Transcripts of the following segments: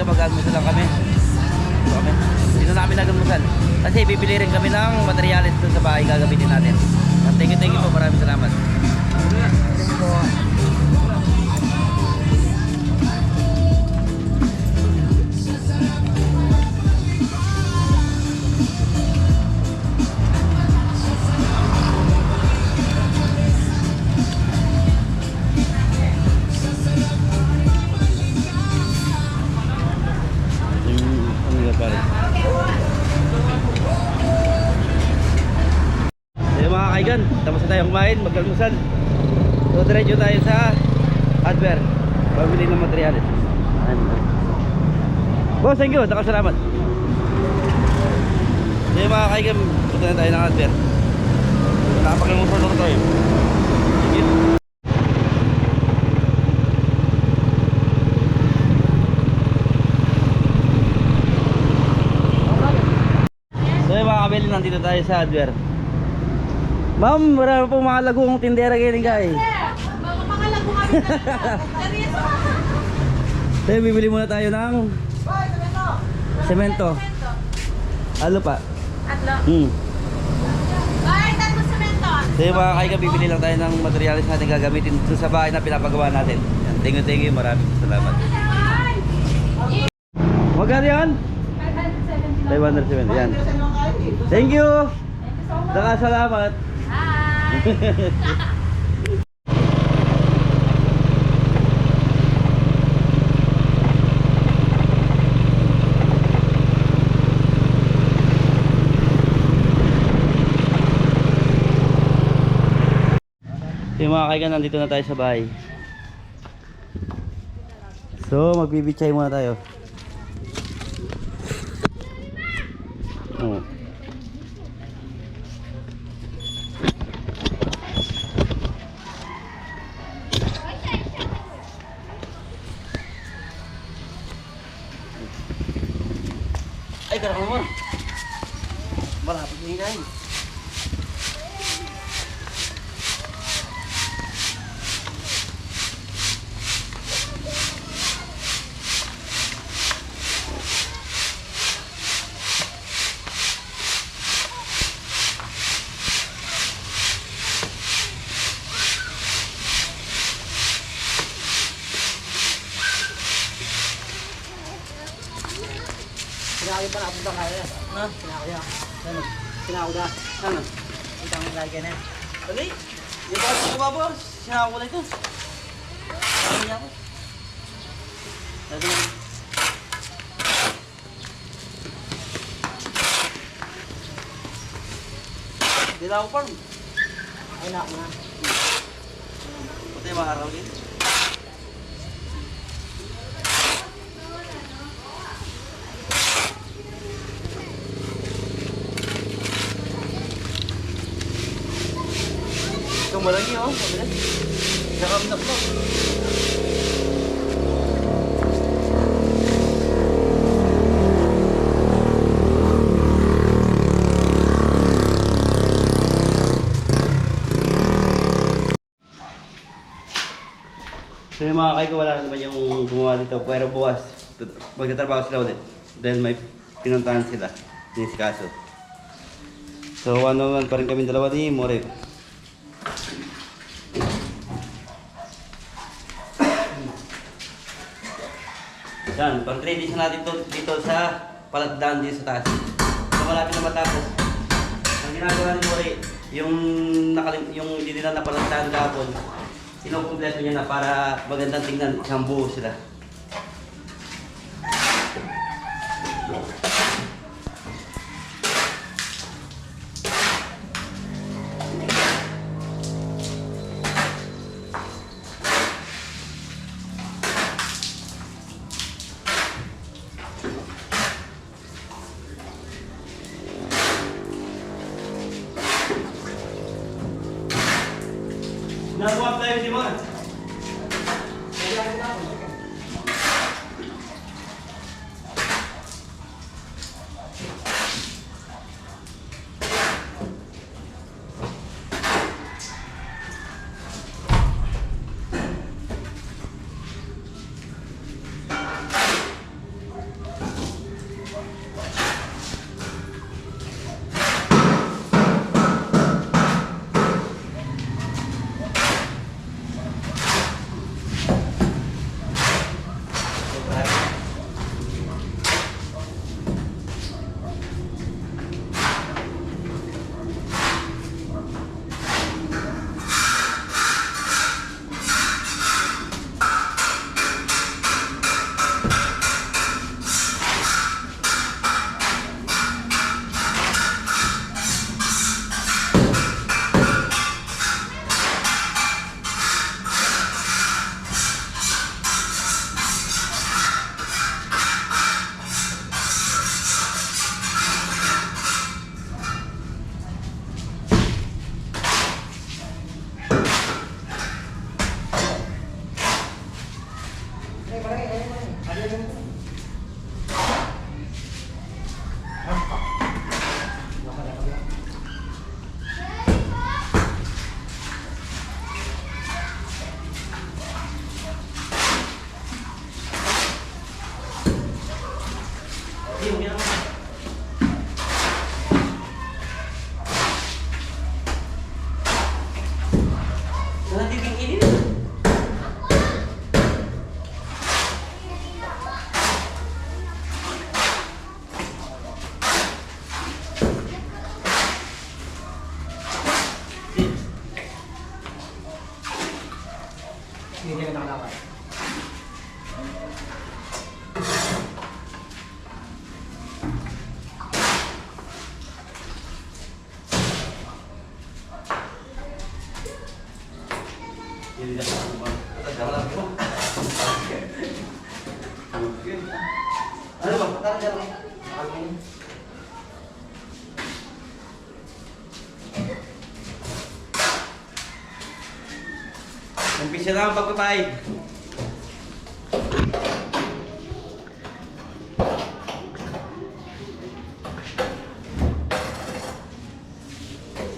Kaiga, mag-almusal lang kami. Ito kami. Dito namin nag-almusal. Kasi bibili rin kami ng materialis doon sa bahay gagamitin natin. Thank you, thank you po. Maraming salamat. Tayo kumain, mag-almusal. So diretso tayo sa hardware. Pabili ng materialis. Boss, thank you. Nakasalamat. So yung mga kaigan, punta na tayo ng hardware. Napakalimutan ko tayo. Sige. So yung mga kabili, nandito tayo sa hardware. Ma'am, marami pong mga lagong tindera ganyan guys. Mga kami. Seryoso. So yung bibili muna tayo ng semento. Ano pa? Atlo. Hmm. Ay, tatlo semento. So yung mga kaiga, bibili lang tayo ng materialis natin gagamitin sa bahay na pinapagawa natin. Yan, thank you, thank you. Maraming salamat. Magkano yan? 570. Yan. Thank you. Nakasalamat. Hi. So, yung mga kaigan, nandito na tayo sa bahay. So, magbibitsay muna tayo. Oh. Ay, karang mo. Malapit na hinahin. Pa napunta kaya. Ha? Sinakaw ya. Ano? Sinakaw da. Ano? Kita mo lagi na. Dali. Yung boss ko ba boss? Sinaka ko lang ito. Ano niya ako? Hindi na ako farm. Ay na na. Yung mga araw din. Ito malagi oh. Mabilis. Nakamdap mo. So yung mga kaiko, wala na naman yung gumawa dito. Pero bukas, magtatrabaho sila ulit. Dahil may pinuntahan sila. Si Kaso. So one on one pa rin kami dalawa ni More. Yan, pang 3 days na natin to, dito sa palagdaan dito sa taas. So malapit na matapos. Ang ginagawa ni More, yung, nakalim, yung hindi nila napalagdaan kahapon, kinukumpleto niya na para magandang tingnan isang buo sila. Yung yan. Nandibing init. Hindi ka nakalakad. Hindi na ako. Tagal ko. Ano ba? Tara, tara. Umpisa na ang pagpapay.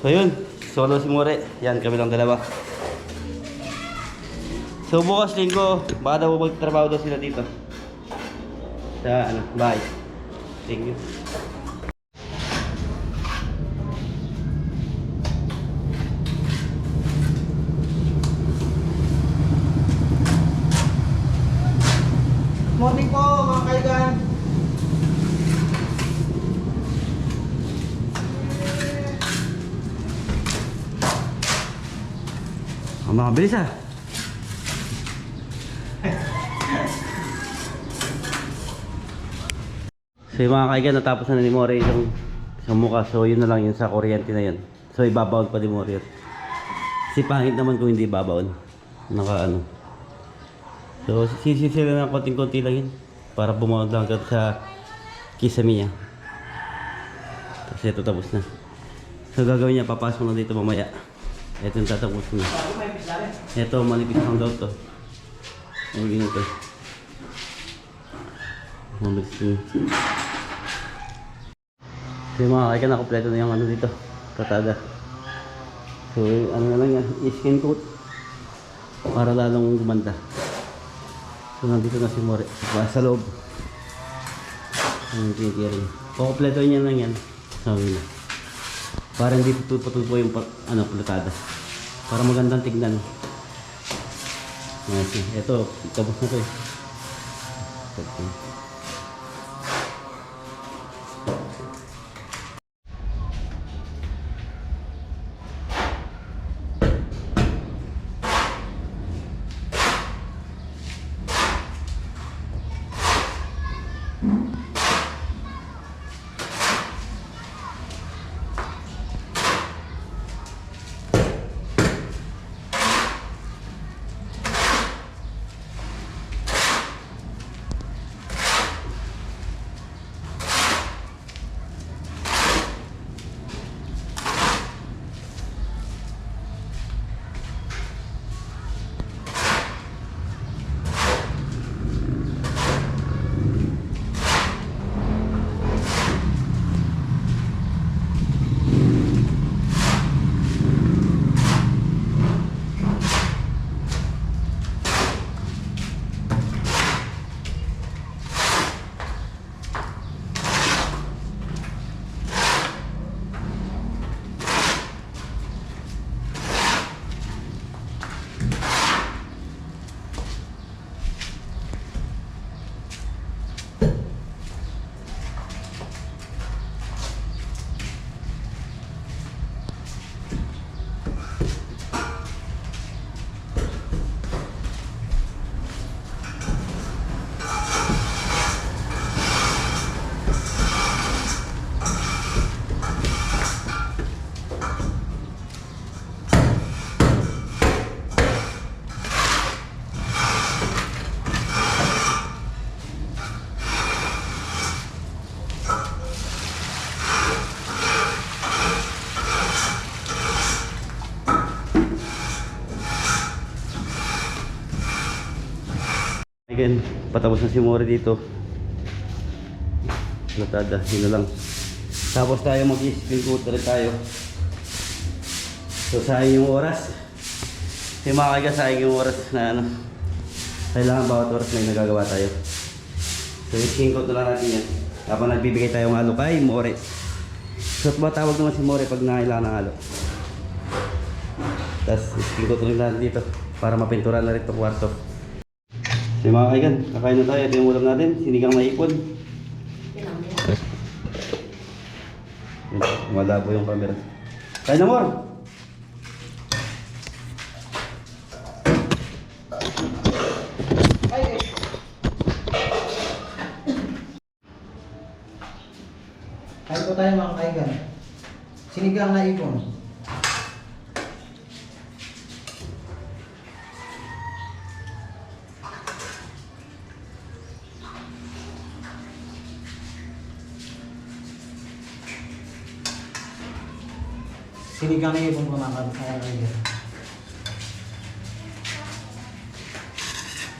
So yun, solo si More. Yan, kami lang dalawa. So bukas linggo, baka daw magtrabaho daw sila dito. Sa ano, bye. Thank you. Morning po, mga kaigan. Ang mga bilis ah. So yung mga kaigan, natapos na ni More isang, isang mukha. So yun na lang yun sa kuryente na yun. So ibabaon pa ni More yun. Kasi pangit naman kung hindi ibabaon. Naka ano. So sisisila ng konting-konti lang yun. Para bumawag lang agad sa kisame niya. Tapos ito tapos na. So gagawin niya, papasok na dito mamaya. Ito yung tatapos na. Ito, malipit lang daw to. Ang ganito. Mabilis yun. So mga kaya na kompleto na yung ano dito. Katada. So ano na lang yan, i-skin coat. Para lalong gumanda. So nandito na si More. Sa loob. Ang tinikirin. Kukompleto niya lang yan. Sabi na. Para hindi patupo yung ano, platada. Para magandang tignan. Okay. Ito, tapos na to eh. Tapos na. Again, patapos na si Mori dito. Latada, yun na lang. Tapos tayo mag-spin coat ulit tayo. So sayang yung oras. Yung mga kaiga, sayang yung oras na ano. Kailangan bawat oras may nagagawa tayo. So i-spin coat na lang natin yan. Habang nagbibigay tayo ng halo kay Mori. So matawag naman si Mori pag nangailangan ng halo. Tapos spin coat ulit natin dito para mapintura na rin itong kwarto. So mga kaigan, kakain na tayo. Ito yung ulam natin, sinigang na ipon. Malabo yung camera. Kain na more! Kain po tayo mga kaigan. Sinigang na ipon. Sinigang po mga kaigan.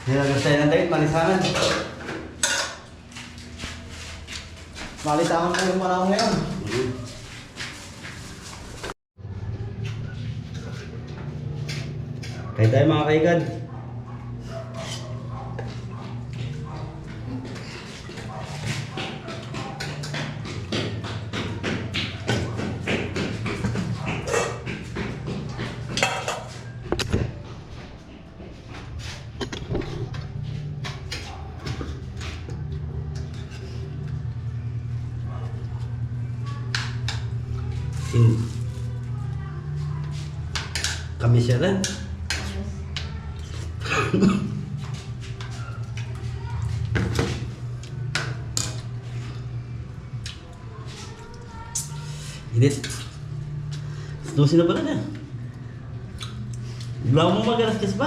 Nilagay tayo ng date, manisangan. Malitangan po yung panahon ngayon. Kain tayo mga kaigan. Sin kami siya lang. Init. Susi na pala na. Wala mo magalas ka sa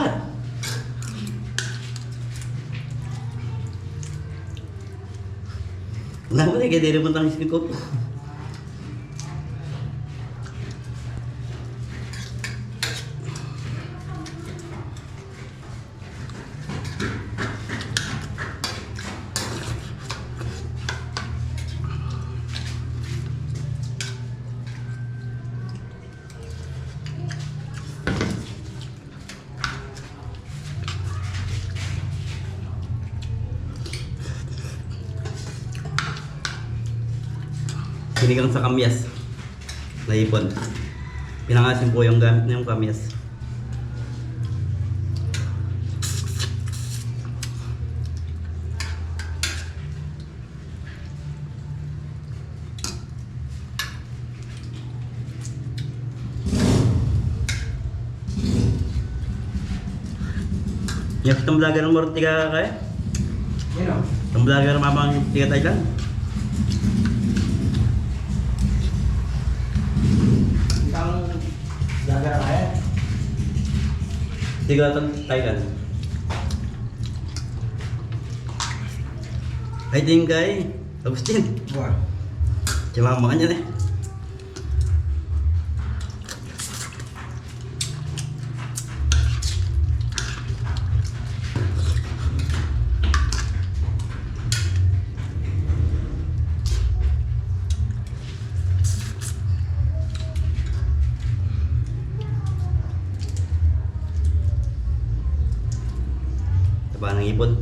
Wala mo na, kaya di naman tayo sa ko. Sinigang sa kamyas. Naipon. Pinangasin po yung gamit na yung kamyas. Yung itong vlogger ng Moro tiga kaya? Yun o. Itong vlogger ng mamang tiga Thailand? Isang daga na kaya. Tiga Thailand. Ay din kay Agustin. Buwan. Cuma makan niya eh. Taba ng ipon.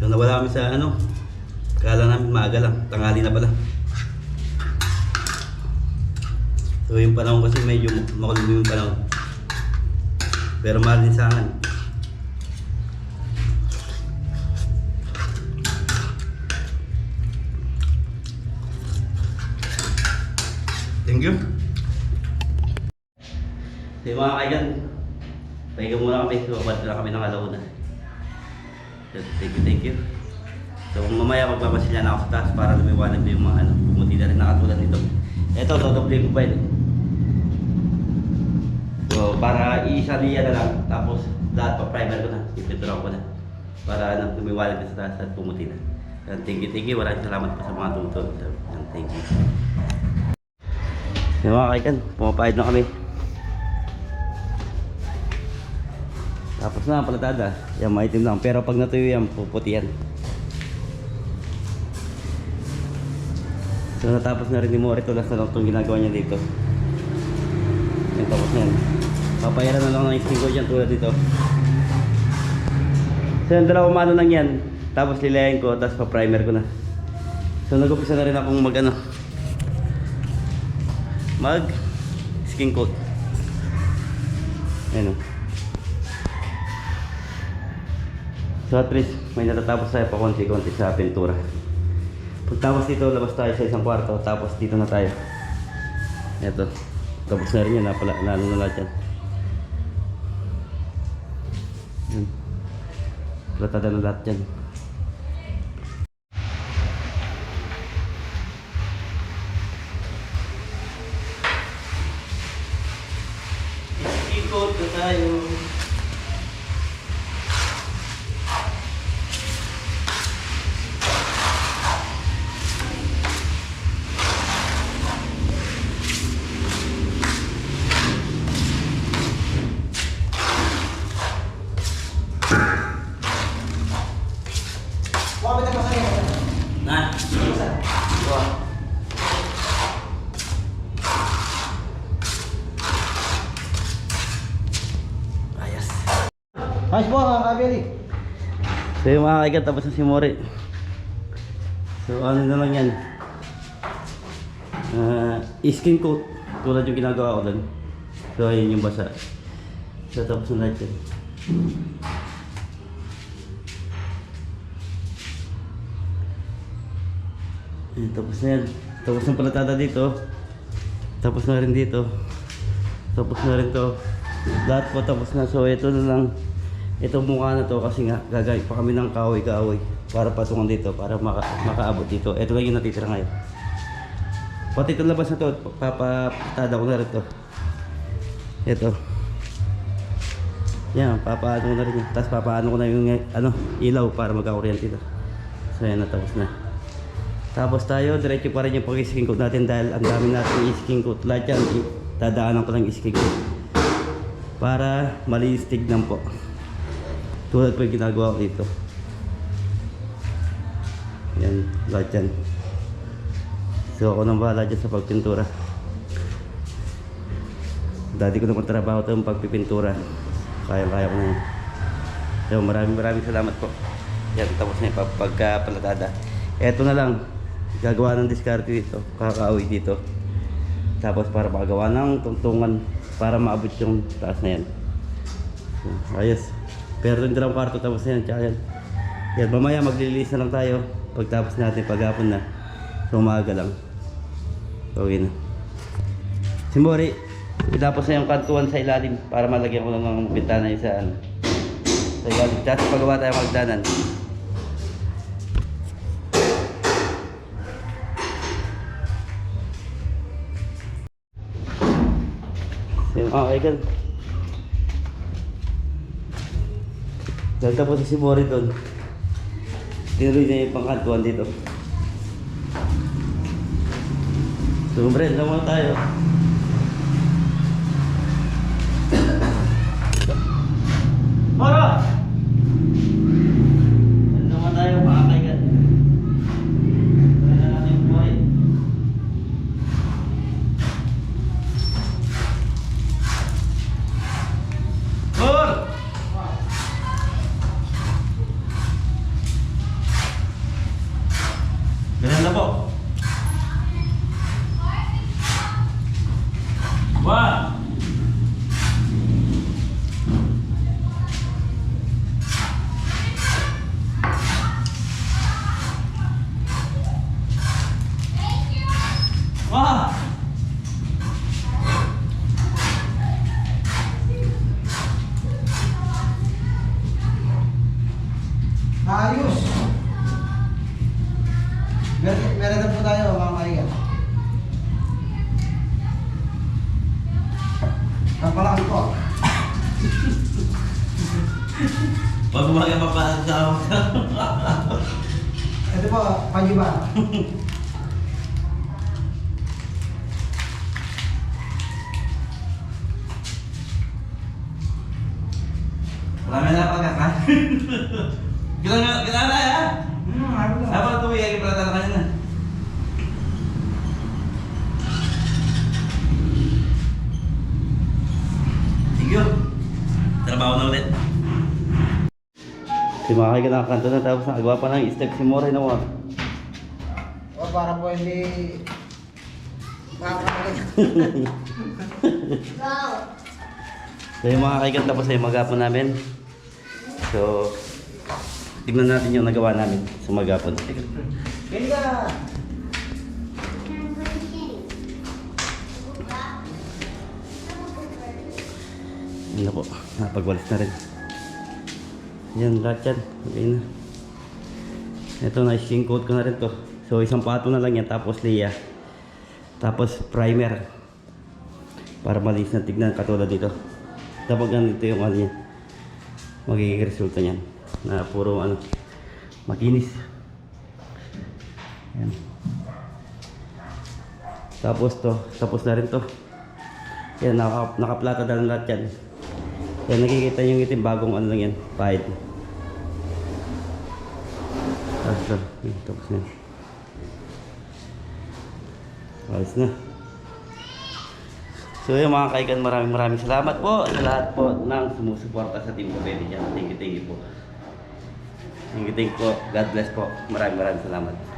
So nawala kami sa ano, kala namin maaga lang, tangali na pala. So yung panahon kasi medyo makulimbo yung panahon. Pero mahal din sa akin. Thank you. Yung mga kaigan, pahinga muna kami, babad na kami ng alauna. Thank you, thank you. So mamaya magpapasilya na ako sa taas para lumiwanag na yung mga ano, pumuti na rin nakatulad nito. Ito, dodoble ko pa yun. So para iisa niya na lang, tapos lahat pa primer ko na, ipinturan ko na. Para ano, lumiwanag na sa taas at pumuti na. Yan, thank you, thank you. Maraming salamat po sa mga tumutulong. Yan, Thank you. Yung mga kaikan, pumapahid na kami. Tapos na ang palatada. Yan, maitim lang. Pero pag natuyo yan, puputi yan. So natapos na rin ni Morito. Last na lang itong ginagawa niya dito. Yan, tapos na yan. Papayaran na lang ng isking ko dyan tulad dito. So yung dalawang mano lang yan. Tapos lilayan ko, tapos pa-primer ko na. So nag-upisa na rin akong mag ano. Mag skin coat. Ayan o. So at least may natatapos tayo pa konti-konti sa pintura. Pagtapos dito, labas tayo sa isang kwarto. Tapos dito na tayo. Ito. Tapos na rin yan. Napala, lalo na lahat yan. Platada na lahat yan. Ayos po mga kabili. So yung mga kaigan, tapos na si Mori. So ano na lang yan. Ah, skin coat. Tulad yung ginagawa ko doon. So ayun yung basa. So tapos na lahat yan. Ayun, tapos na yan. Tapos ng palatada dito. Tapos na rin dito. Tapos na rin to. Lahat po tapos na. So ito na lang. Itong mukha na to kasi nga gagawin pa kami ng kahoy-kahoy para patungan dito para maka, makaabot dito. Ito lang yung natitira ngayon. Pati itong labas na to, papatada ko na rin to. Ito. Yan, papaano ko na rin. Tapos papaano ko na yung ano, ilaw para magkakuryente na. So yan, natapos na. Tapos tayo, diretso pa rin yung pag-skin coat natin dahil ang dami natin i-skin coat. Lahat yan, dadaanan ko ng skin coat. Para malinis tignan po. Tulad po yung ginagawa ko dito. Yan, lahat yan. So ako nang bahala dyan sa pagpintura. Dati ko naman trabaho ito yung pagpipintura. Kaya-kaya ko na yan. So maraming maraming salamat po. Yan, tapos na yung pag- pagkapalatada. Eto na lang. Gagawa ng diskarte dito. Kakaawi dito. Tapos para makagawa ng tungtungan para maabot yung taas na yan. So, ayos. Pero yung dalawang kwarto tapos na yan. Tsaka yan. Yan, mamaya maglilinis na lang tayo. Pagtapos natin paghapon na. So umaga lang. Okay na. Si Mori, itapos na yung kantuan sa ilalim para malagyan ko ng bintana yung sa ano. Sa ilalim. Tapos pagawa tayo magdanan. So, okay kan. Ganda po si Mori doon. Tinuloy na yung pangkantuan dito. So, Brent, naman tayo. Si mga kaigan nakakanto na tapos nakagawa pa ng step si Moray na mo. O, para po hindi makakamalit. So yung mga kaigan tapos ay magapon namin. So, tignan natin yung nagawa namin sa ka! Yun na po, napagwalis na rin. Yan, lahat yan. Okay na. Ito, na-skin coat ko na rin to. So, isang pato na lang yan, tapos liya. Tapos primer. Para malinis na tignan, katulad dito. Tapos ganito yung ano yan. Magiging resulta niyan. Na puro ano, makinis. Yan. Tapos to, tapos na rin to. Yan, naka, nakaplata na lahat yan. Yan, nakikita yung itim bagong ano lang yan, pahid. Tapos to, yun, tapos na. Ayos na. So yun mga kaigan, maraming maraming salamat po sa lahat po ng sumusuporta sa Team dyan. Thank you, thank you po. Thank you, thank you po. God bless po. Maraming maraming salamat.